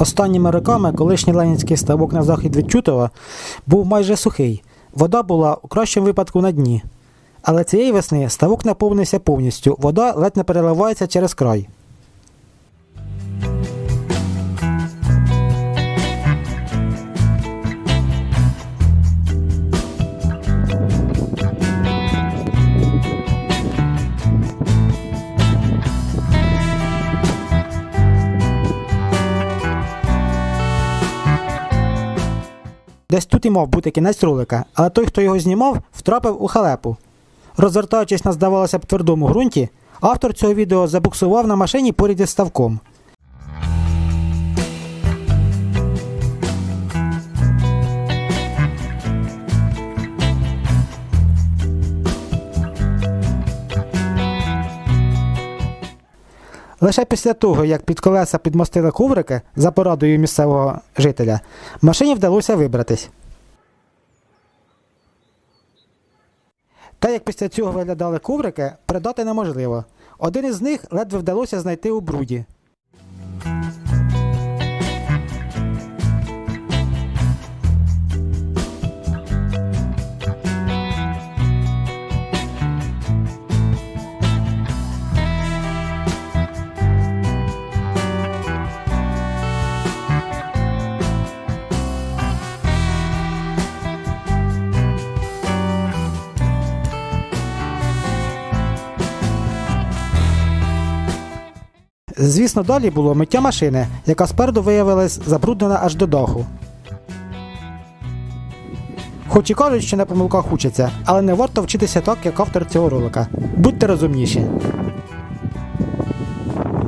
Останніми роками колишній ленінський ставок на захід від Чутова був майже сухий. Вода була у кращому випадку на дні. Але цієї весни ставок наповнився повністю, вода ледь не переливається через край. Десь тут і мав бути кінець ролика, але той, хто його знімав, втрапив у халепу. Розвертаючись на, здавалося б, твердому ґрунті, автор цього відео забуксував на машині поряд із ставком. Лише після того, як під колеса підмостили коврики за порадою місцевого жителя, машині вдалося вибратись. Та як після цього виглядали коврики, придати неможливо. Один із них ледве вдалося знайти у бруді. Звісно, далі було миття машини, яка спереду виявилась забруднена аж до даху. Хоч і кажуть, що на помилках учаться, але не варто вчитися так, як автор цього ролика. Будьте розумніші.